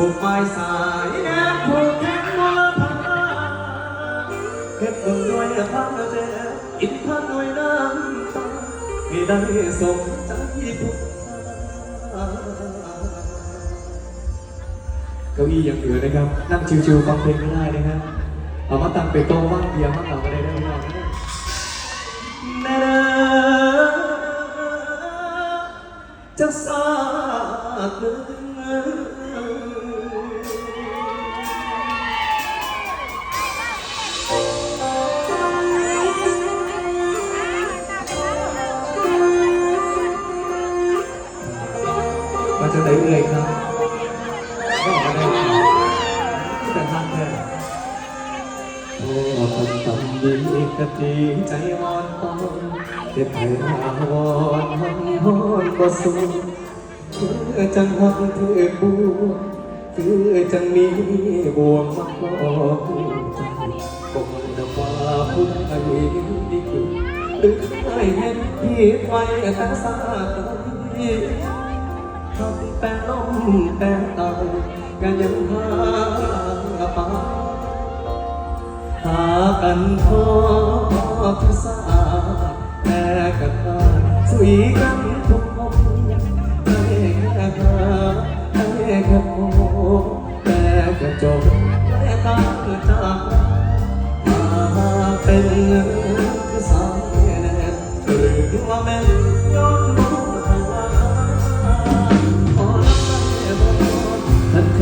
ผูกไม้สายแนบผูกแขนมรพาเก็บเบิ่งด้วยพระเจ้าอินพันด้วยน้ำตาให้ได้สมใจผู้เก้าอี้ยังเหลือนะครับ นั่งชิวๆฟังเพลงก็ได้นะครับเอามาตั้งเป็นโต๊ะว่างเบียร์ว่างเราก็ได้ได้ไม่เอานะจะสาดเนื้อ กะดีใจอ่อนตอนเจ็บให้อาวรมันหอนก็สูงคือจังหักเธอบวงคือจังมีบวงมากก็ใจคงจะว่าพุ่งอันนี้ดีขึ้นหรือไม่เห็นพี่ไฟแต่สาตาทำแต่ล้มแต่ตายก็ยังหาปา หากันพอทุสาแต่กับตาสวยกันทุกคนให้แค่หาให้แค่โมแต่ก็จบแต่ตาจากหาเป็นคือสายแน่หรือว่าแม่ย้อนรู้ทางว่าขอรับใช้บ่ท่านเท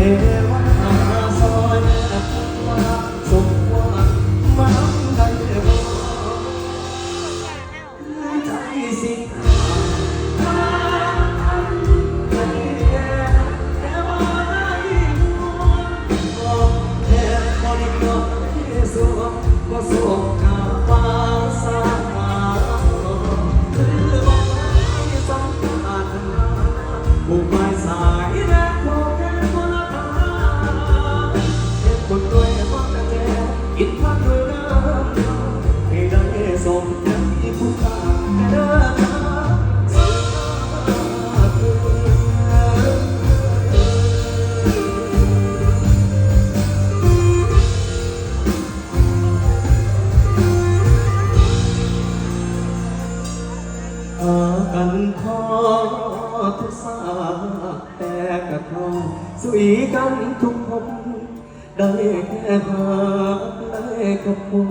หาได้แค่พอ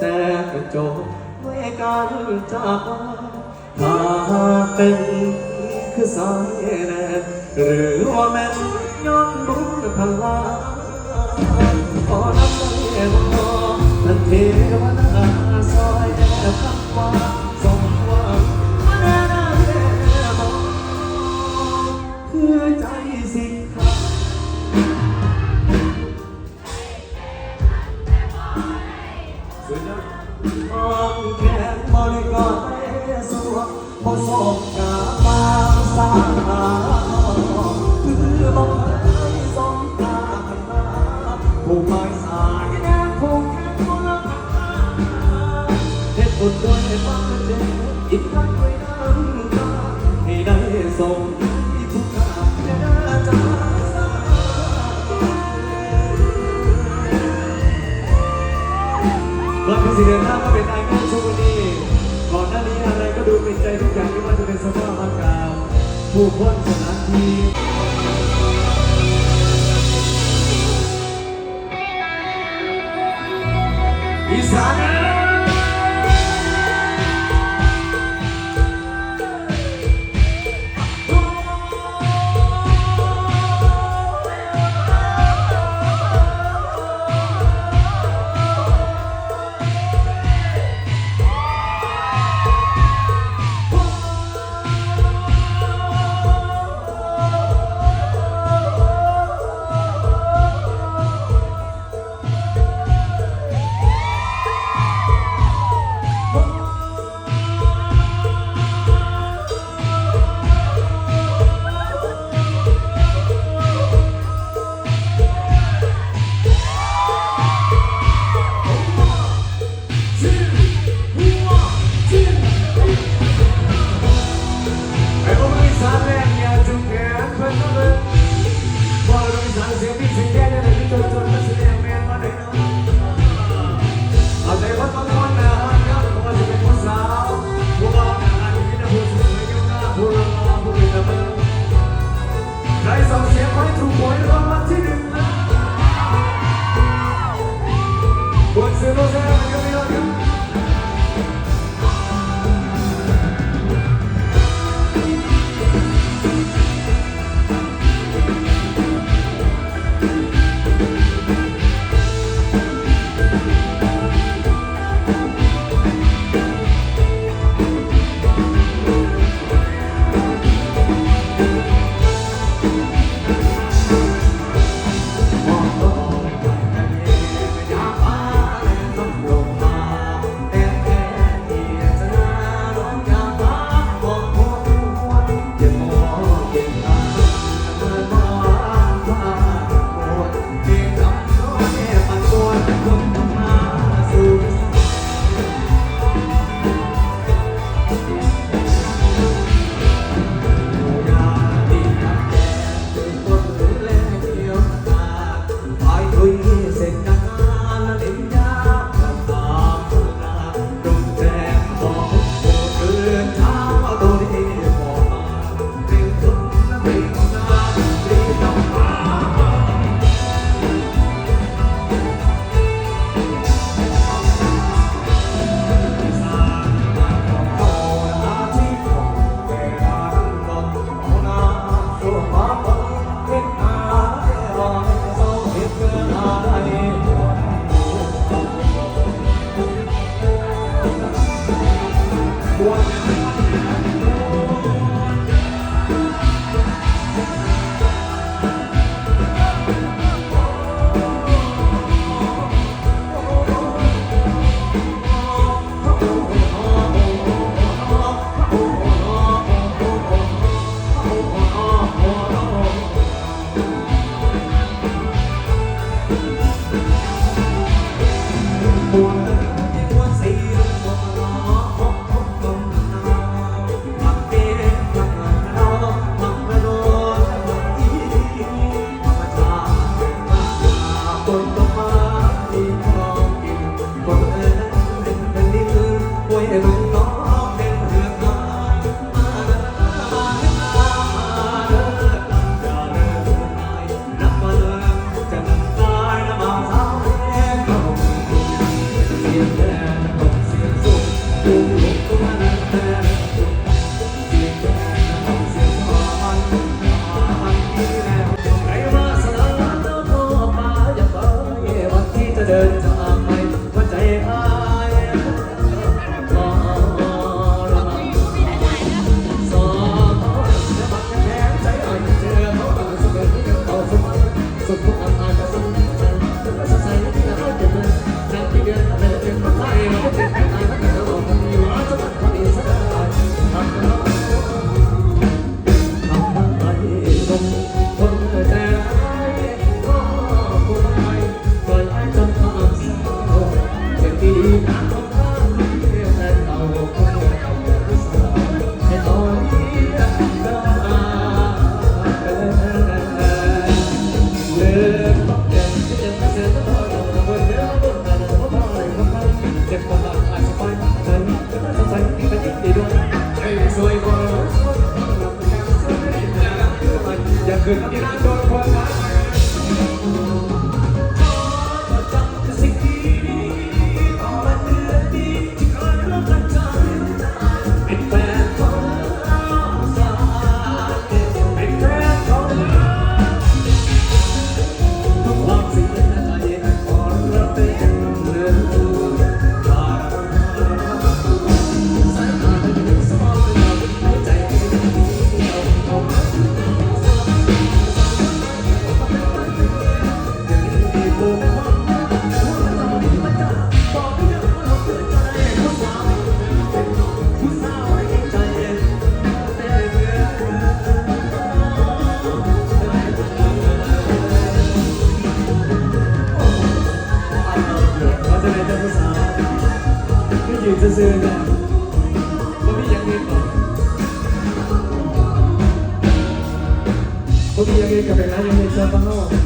แต่ก็จบด้วยการจากถ้าเป็นคือสายแน่หรือว่าแม่นย้อนบุญพลาขอนับไว้บ่ท่านเทวดาซอยแอบคำว่า ที่เดินทางมาเป็นไอคอนช่วงนี้ก่อนหน้านี้อะไรก็ดูเป็นใจทุกอย่างไม่ว่าจะเป็นสภาพอากาศผู้คน Good. จะไหนจะผู้สาวก็ยืนซื้อๆเนี่ยผมมีอย่างนี้ก่อนผมมีอย่างนี้กับเป็นร้านยังไงเชิญมาเนาะ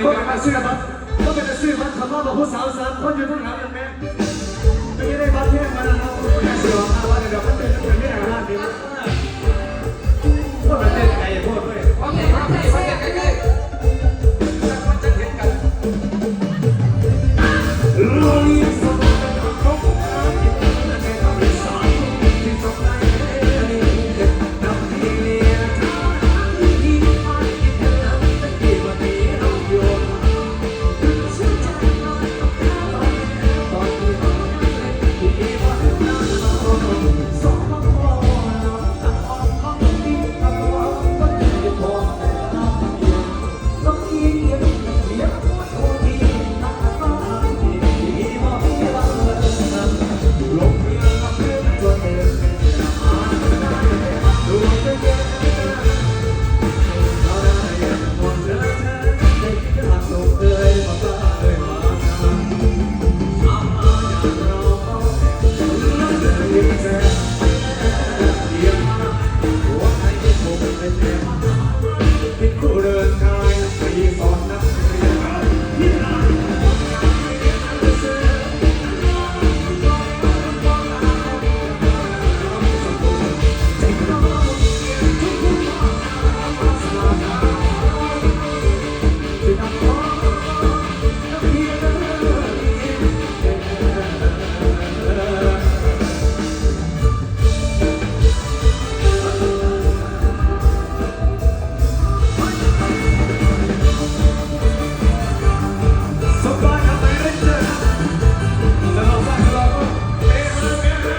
เป็นการมาซื้อบัตรก็เป็นซื้อบัตรคำว่าผู้สาวสคนอยู่ทั้งหลังนั่นแม่ไม่ได้บัตรแค่มาแวนะ